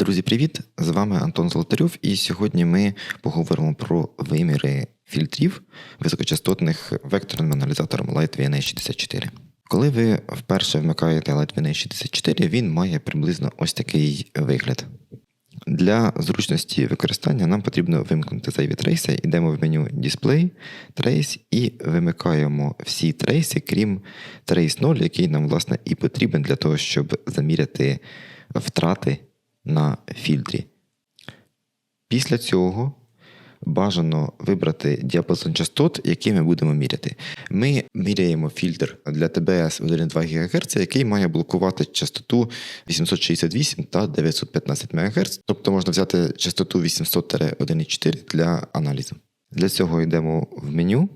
Друзі, привіт! З вами Антон Золотарьов, і сьогодні ми поговоримо про виміри фільтрів високочастотних векторним аналізатором Light 64. Коли ви вперше вмикаєте Light 64, він має приблизно ось такий вигляд. Для зручності використання нам потрібно вимкнути зайві трейси, йдемо в меню Display, Trace і вимикаємо всі трейси, крім Trace 0, який нам, власне, і потрібен для того, щоб заміряти втрати на фільтрі. Після цього бажано вибрати діапазон частот, який ми будемо міряти. Ми міряємо фільтр для ТБС 1,2 ГГц, який має блокувати частоту 868 та 915 МГц, тобто можна взяти частоту 800-1,4 для аналізу. Для цього йдемо в меню,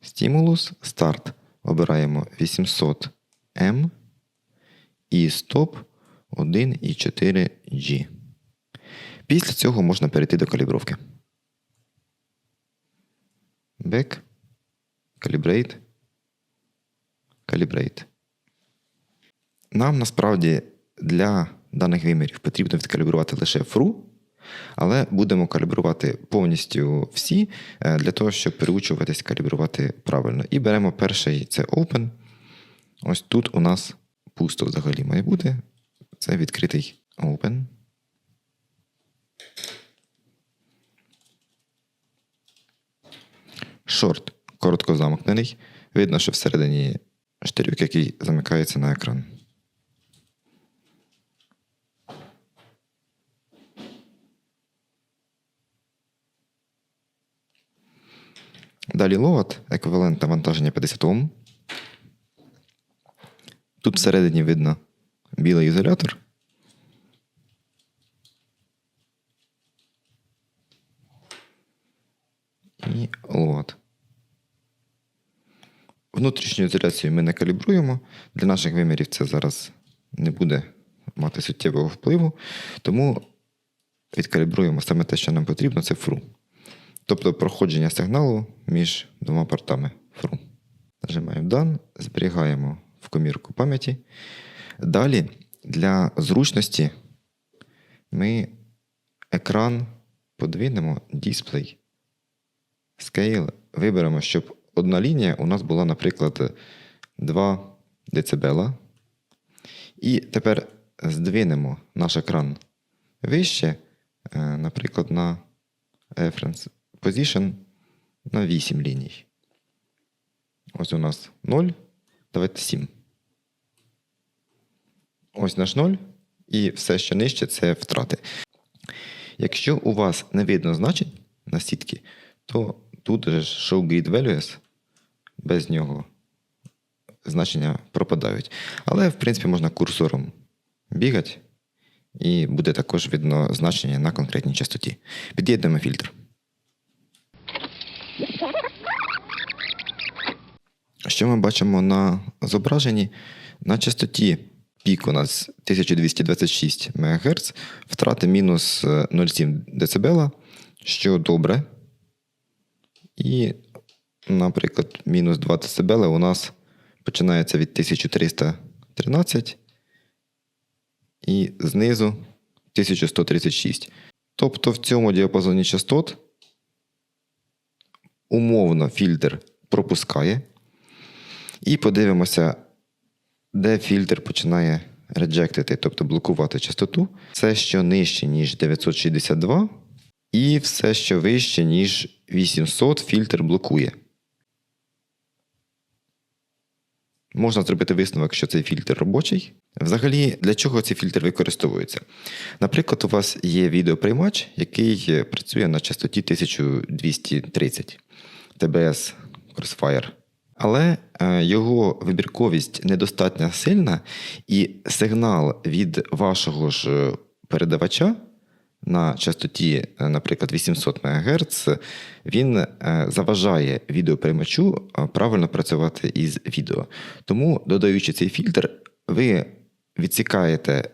стимулус, старт. Обираємо 800 М і стоп 1,4G. Після цього можна перейти до калібровки. Back. Calibrate. Calibrate. Нам насправді для даних вимірів потрібно відкалібрувати лише FRU, але будемо калібрувати повністю всі е, для того, щоб переучуватись калібрувати правильно. І беремо перший це Open. Ось тут у нас пусто взагалі має бути. Це відкритий Open. Шорт коротко замкнений. Видно, що всередині штирюк, який замикається на екран. Далі ловат, еквівалент навантаження 50 Ом. Тут всередині видно білий ізолятор. І лот. Внутрішню ізоляцію ми не калібруємо. Для наших вимірів це зараз не буде мати суттєвого впливу. Тому відкалібруємо саме те, що нам потрібно, це фру. Тобто проходження сигналу між двома портами фру. Нажимаємо Done, зберігаємо в комірку пам'яті. Далі для зручності ми екран подвинемо Display. Scale виберемо, щоб одна лінія у нас була, наприклад, 2 дБ. І тепер здвинемо наш екран вище, е, наприклад, на Reference Position на 8 ліній. Ось у нас 0. Давайте 7. Ось наш 0. І все, що нижче, це втрати. Якщо у вас не видно значень на сітки, то тут же Show Grid Values, без нього значення пропадають. Але, в принципі, можна курсором бігати, і буде також видно значення на конкретній частоті. Під'єднуємо фільтр. Що ми бачимо на зображенні? На частоті пік у нас 1226 МГц, втрати мінус 0,7 дБ, що добре. І, наприклад, мінус 2 дБ у нас починається від 1313 і знизу 1136. Тобто в цьому діапазоні частот умовно фільтр пропускає. І подивимося, де фільтр починає реджектити, тобто блокувати частоту. Все, що нижче, ніж 962, і все, що вище, ніж 800, фільтр блокує. Можна зробити висновок, що цей фільтр робочий. Взагалі, для чого цей фільтр використовується? Наприклад, у вас є відеоприймач, який працює на частоті 1230 TBS Crossfire. Але е, його вибірковість недостатньо сильна, і сигнал від вашого ж передавача на частоті, е, наприклад, 800 МГц, він е, заважає відеоприймачу правильно працювати із відео. Тому, додаючи цей фільтр, ви відсікаєте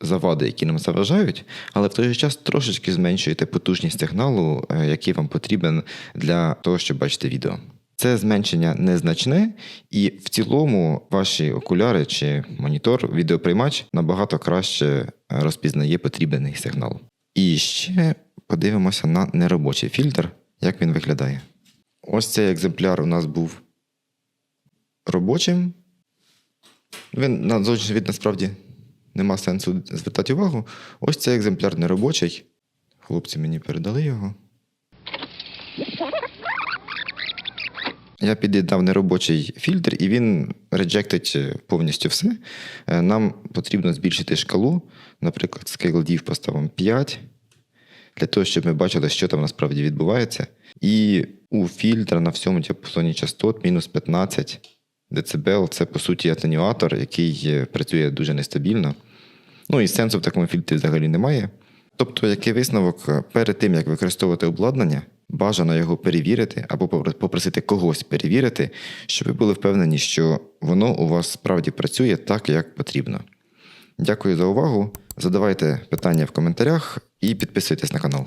завади, які нам заважають, але в той же час трошечки зменшуєте потужність сигналу, який вам потрібен для того, щоб бачити відео. Це зменшення незначне, і в цілому ваші окуляри чи монітор, відеоприймач набагато краще розпізнає потрібний сигнал. І ще подивимося на неробочий фільтр, як він виглядає. Ось цей екземпляр у нас був робочим. Він на зовнішній від насправді нема сенсу звертати увагу. Ось цей екземпляр неробочий. Хлопці мені передали його. Я під'єднав неробочий фільтр, і він реджектить повністю все. Е, Нам потрібно збільшити шкалу. Наприклад, Scale Div поставимо 5, для того, щоб ми бачили, що там насправді відбувається. І у фільтра на всьому діапазоні частот мінус 15 дБ це по суті атенюатор, який е, працює дуже нестабільно. Ну і сенсу в такому фільтрі взагалі немає. Тобто, який висновок перед тим, як використовувати обладнання, бажано його перевірити або попросити когось перевірити, щоб ви були впевнені, що воно у вас справді працює так, як потрібно. Дякую за увагу. Задавайте питання в коментарях і підписуйтесь на канал.